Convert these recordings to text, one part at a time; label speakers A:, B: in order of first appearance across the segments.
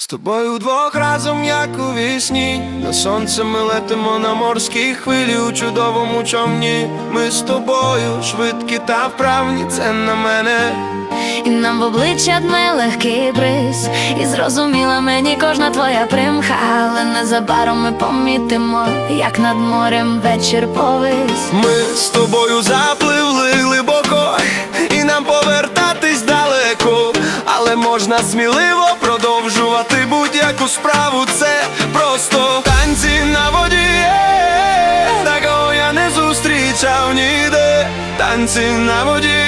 A: З тобою вдвох разом, як у вісні, на сонце ми летимо на морській хвилі у чудовому човні. Ми з тобою швидкі та вправні, це на мене.
B: І нам в обличчя дме легкий бриз, і зрозуміла мені кожна твоя примха, але незабаром ми помітимо, як над морем вечір повис.
A: Ми з тобою запливли глибоко, і нам повертатись далеко, але можна сміливо будь-яку справу. Це просто танці на воді. Такого я не зустрічав ніде. Танці на воді.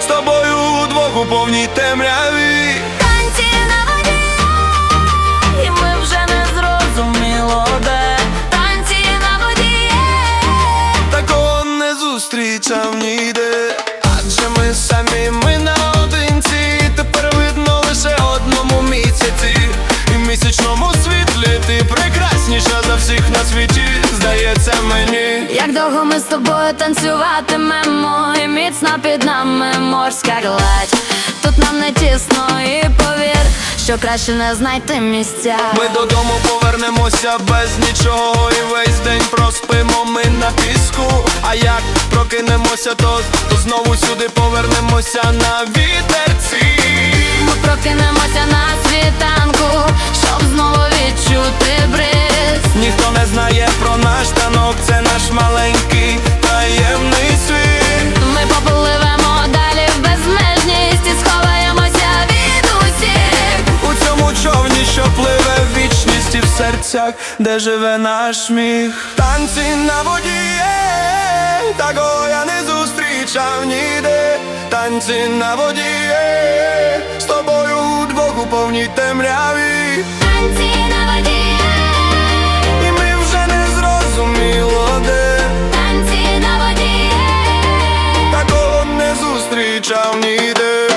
A: З тобою удвох у повній темряві.
B: Довго ми з тобою танцюватимемо, і міцно під нами морська гладь. Тут нам не тісно, і повір, що краще не знайти місця.
A: Ми додому повернемося без нічого і весь день проспимо ми на піску. А як прокинемося, то, то знову сюди повернемося на вітерці.
B: Ми прокинемося на світанку, знову відчути бриз.
A: Ніхто не знає про наш танок, це наш маленький таємний світ.
B: Ми попливемо далі в безмежність і сховаємося від усіх.
A: У цьому човні, що пливе в вічність і в серцях, де живе наш сміх. Танці на воді, такого я не зустрічав ніде. Танці на воді, з тобою удвох у повній темряві.
B: Танці
A: І ми вже не зрозуміло де.
B: танці на воді.
A: Такого не зустрічав ніде.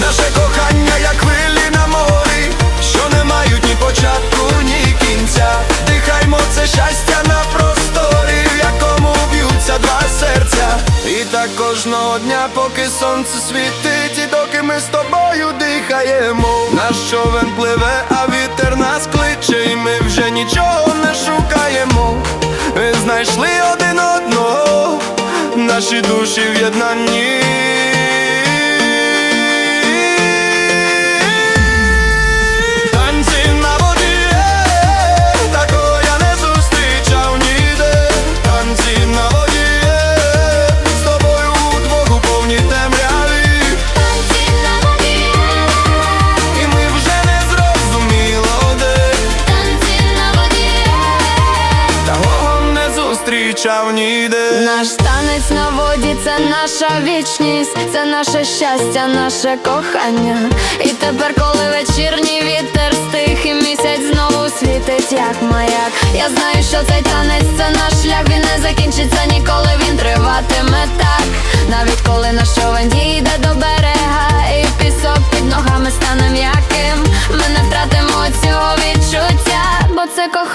A: Наше кохання, як хвилі на морі, що не мають ні початку, ні кінця. Дихаймо це щастя на просторі, в якому б'ються два серця. І так кожного дня, поки сонце світить, і доки ми з тобою дихаємо. Наш човен пливе, а вітер нас кличе, і ми вже нічого не шукаємо. Ми знайшли один одного, наші душі в'єднані. Зустрічав ніде.
B: Наш танець на воді це наша вічність, це наше щастя, наше кохання. І тепер, коли вечірній вітер стих і місяць знову світить, як маяк. Я знаю, що цей танець це наш шлях, він не закінчиться ніколи, він триватиме так. Навіть коли наш човен дійде до берега, і пісок під ногами стане м'яким.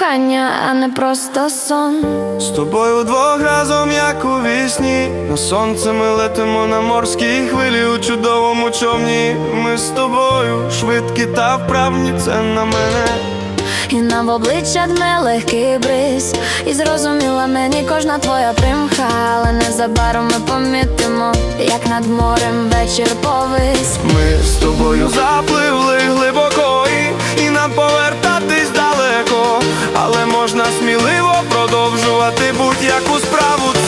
B: Кохання, а не просто сон.
A: З тобою вдвох разом, як у вісні На сонце ми летимо на морській хвилі у чудовому човні. Ми з тобою швидкі та вправні, це на мене.
B: І нам в обличчя дме легкий бриз І зрозуміла мені кожна твоя примха Але незабаром ми помітимо, як над морем вечір повис
A: Ми з тобою запливли глибоко продовжувати будь-яку справу.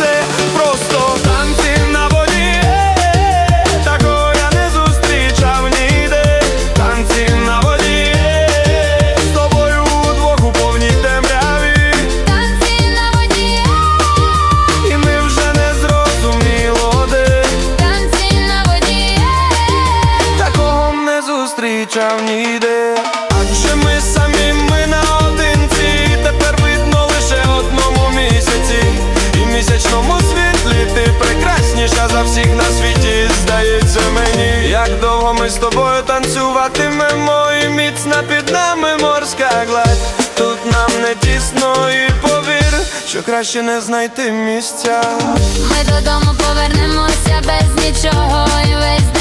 A: Танцюватимемо, і міцна під нами морська гладь. Тут нам не тісно і повір, що краще не знайти місця.
B: Ми додому повернемося без нічого І весь день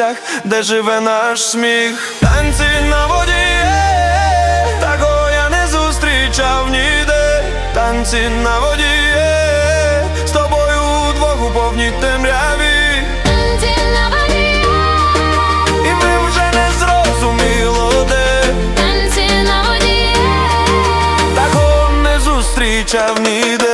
A: серцях, де живе наш сміх. Танці на воді, такого я не зустрічав ніде. Танці на воді, з тобою удвох у повній темряві.
B: Танці на воді,
A: І ми вже не зрозуміло де
B: танці на воді.
A: Такого не зустрічав ніде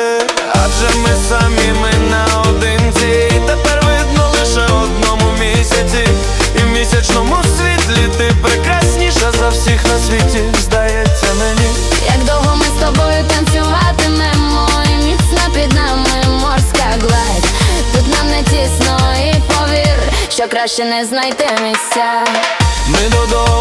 A: всіх на світі, здається мені.
B: Як довго ми з тобою танцюватимемо І міцно під нами морська гладь. Тут нам не тісно і повір, що краще не знайти місця.
A: Ми додому